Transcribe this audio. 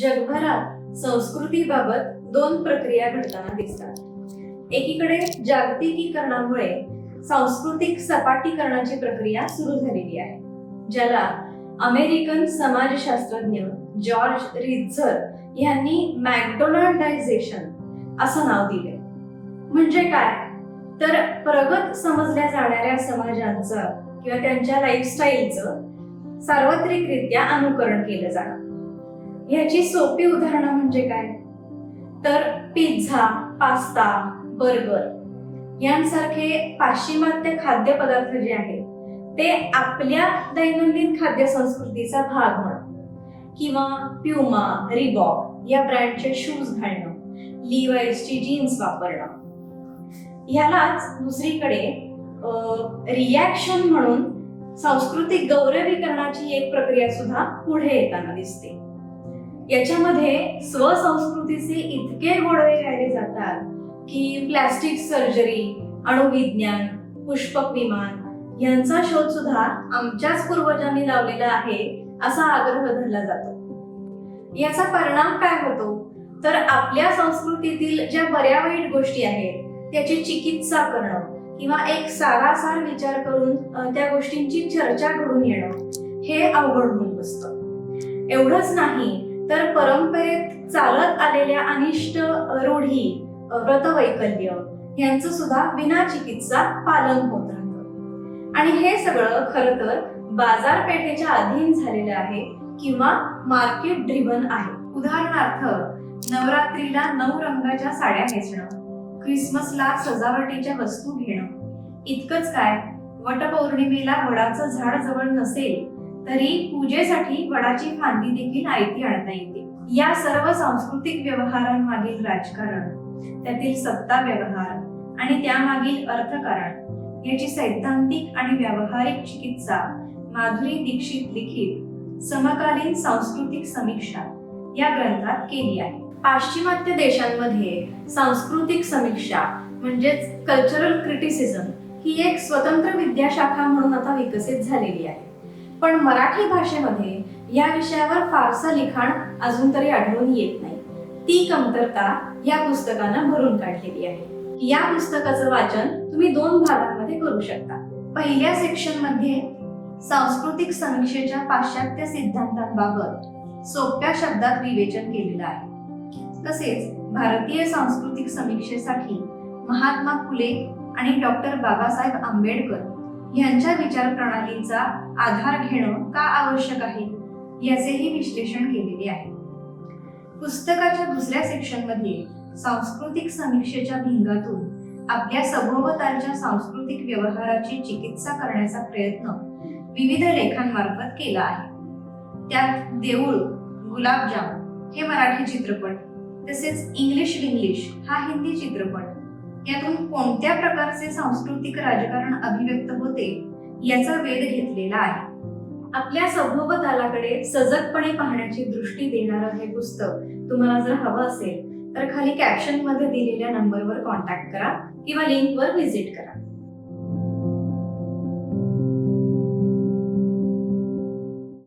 जगभरात संस्कृतीबाबत दोन प्रक्रिया घडताना दिसतात. एकीकडे जागतिकीकरणामुळे सांस्कृतिक सपाटीकरणाची प्रक्रिया सुरू झालेली आहे ज्याला अमेरिकन समाजशास्त्रज्ञ जॉर्ज रिझर यांनी मॅकडोनाल्डायझेशन असं नाव दिले म्हणजे काय? तर प्रगत समजल्या जाणाऱ्या समाजांचं किंवा त्यांच्या लाईफस्टाईलचं सार्वत्रिकरित्या अनुकरण केलं जाणं. ह्याची सोपी उदाहरणं म्हणजे काय? तर पिझ्झा पास्ता बर्गर यांसारखे पाश्चिमात्य खाद्यपदार्थ जे आहेत ते आपल्या दैनंदिन खाद्य संस्कृतीचा भाग म्हणा किंवा प्युमा रिबॉक या ब्रँडचे शूज घालणं लिवाईसची जीन्स वापरणं. ह्यालाच दुसरीकडे रिॲक्शन म्हणून सांस्कृतिक गौरवीकरणाची एक प्रक्रिया सुद्धा पुढे येताना दिसते. याच्यामध्ये स्वसंस्कृतीचे इतके गोडवे गायले जातात की प्लॅस्टिक सर्जरी अणुविज्ञान पुष्पक विमान यांचा शोध सुद्धा आमच्याच पूर्वजांनी लावलेला आहे असा आग्रह धरला जातो. याचा परिणाम काय होतो? तर आपल्या संस्कृतीतील ज्या बऱ्या वाईट गोष्टी आहेत त्याची चिकित्सा करणं किंवा एक सारासार विचार करून त्या गोष्टींची चर्चा करून येणं हे अवघड होऊन बसतं. एवढंच नाही तर परंपरेत चालत आलेल्या अनिष्ट रूढी व्रतवैकल्य यांचं सुद्धा विना चिकित्सा पालन होत राहतं. आणि हे सगळं खर तर बाजारपेठेच्या अधीन झालेलं आहे किंवा मार्केट ड्रिव्हन आहे. उदाहरणार्थ नवरात्रीला नऊ रंगाच्या साड्या नेसणं क्रिसमसला सजावटीच्या वस्तू घेणं. इतकंच काय वटपौर्णिमेला वडाचं झाड जवळ नसेल तरी पूजेसाठी वडाची फांदी देखील आयती आणता येते. या सर्व सांस्कृतिक व्यवहारांमागील राजकारण त्यातील सत्ता व्यवहार आणि त्यामागील अर्थकारण याची सैद्धांतिक आणि व्यावहारिक चिकित्सा माधुरी दीक्षित लिखित समकालीन सांस्कृतिक समीक्षा या ग्रंथात केली आहे. पाश्चिमात्य देशांमध्ये सांस्कृतिक समीक्षा म्हणजेच कल्चरल क्रिटिसिझम ही एक स्वतंत्र विद्याशाखा म्हणून आता विकसित झालेली आहे. पण मराठी भाषेमध्ये या विषयावर फारसं लिखाण अजून तरी आढळून येत नाही. ती कमतरता या पुस्तकानं भरून काढलेली आहे. या पुस्तकाचं वाचन तुम्ही दोन भागांमध्ये करू शकता. पहिल्या सेक्शनमध्ये सांस्कृतिक समीक्षेच्या पाश्चात्य सिद्धांतांबाबत सोप्या शब्दात विवेचन केलेलं आहे. तसेच भारतीय सांस्कृतिक समीक्षेसाठी महात्मा फुले आणि डॉक्टर बाबासाहेब आंबेडकर यांच्या विचार प्रणालीचा आधार घेणं का आवश्यक आहे याचेही विश्लेषण केलेले आहे. पुस्तकाच्या दुसऱ्या सेक्शनमध्ये सांस्कृतिक समीक्षेच्या भिंगातून आपल्या सभोवतालच्या सांस्कृतिक व्यवहाराची चिकित्सा करण्याचा प्रयत्न विविध लेखांमार्फत केला आहे. त्यात देऊळ गुलाबजाम हे मराठी चित्रपट तसेच इंग्लिश विंग्लिश हा हिंदी चित्रपट यातून कोणत्या प्रकारचे सांस्कृतिक राजकारण अभिव्यक्त होते याचा वेध घेतलेला आहे. आपल्या सभोवतालाकडे सजगपणे पाहण्याची दृष्टी देणारं हे पुस्तक तुम्हाला जर हवं असेल तर खाली कॅप्शनमध्ये दिलेल्या नंबरवर कॉन्टॅक्ट करा किंवा लिंकवर व्हिजिट करा.